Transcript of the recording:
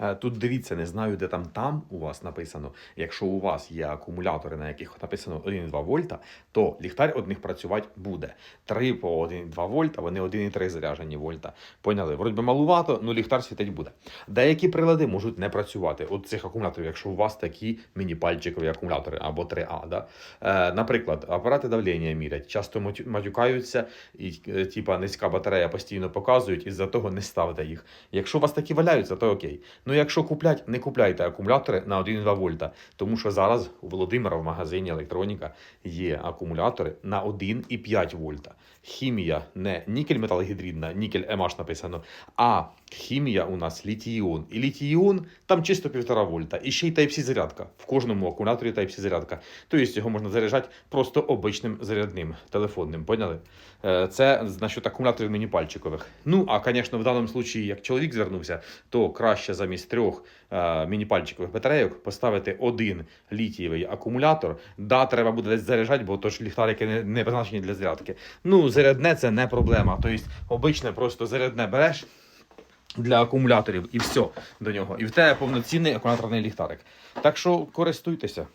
Е, Тут дивіться, не знаю, де там там у вас написано. Якщо у вас є акумулятори, на яких написано 1,2 вольта, то ліхтар одних працювати буде. 3 по 1,2 вольта, вони 1,3 заряджені вольта. Поняли? Вроді малувато, ну ліхтар світить буде. Деякі прилади можуть не працювати. От цих акумуляторів, якщо у вас такі міні-пальчикові акумулятори або 3А. Да? Е, наприклад, апарати давлення мірять, часто матюкаються, і е, типа низька батарея постійно показують, і з-за того не ставте їх. Якщо у вас такі валяються, то окей. Ну якщо куплять, не купляйте акумулятори на 1,2 вольта, тому що зараз у Володимира в магазині електроніка є акумулятори на 1,5 вольта. Хімія не нікель металогідридна, нікель емаш написано, а хімія у нас літій-іон. І літій-іон там чисто 1,5 вольта. І ще й Type-C зарядка. В кожному акумуляторі Type-C зарядка. Тобто його можна заряджати просто обичним зарядним телефонним. Поняли? Е, Це значить акумуляторів міні-пальчикових. Ну, а, звісно, в даному випадку, як чоловік звернувся, то краще замість трьох е, міні-пальчикових батарейок поставити один літієвий акумулятор. Да, треба буде десь заряджати, бо то ж ліхтарики не, не призначені для зарядки. Ну, зарядне це не проблема. Тобто, обичне просто зарядне береш. Для акумуляторів і все до нього. І в тебе повноцінний акумуляторний ліхтарик. Так що користуйтеся.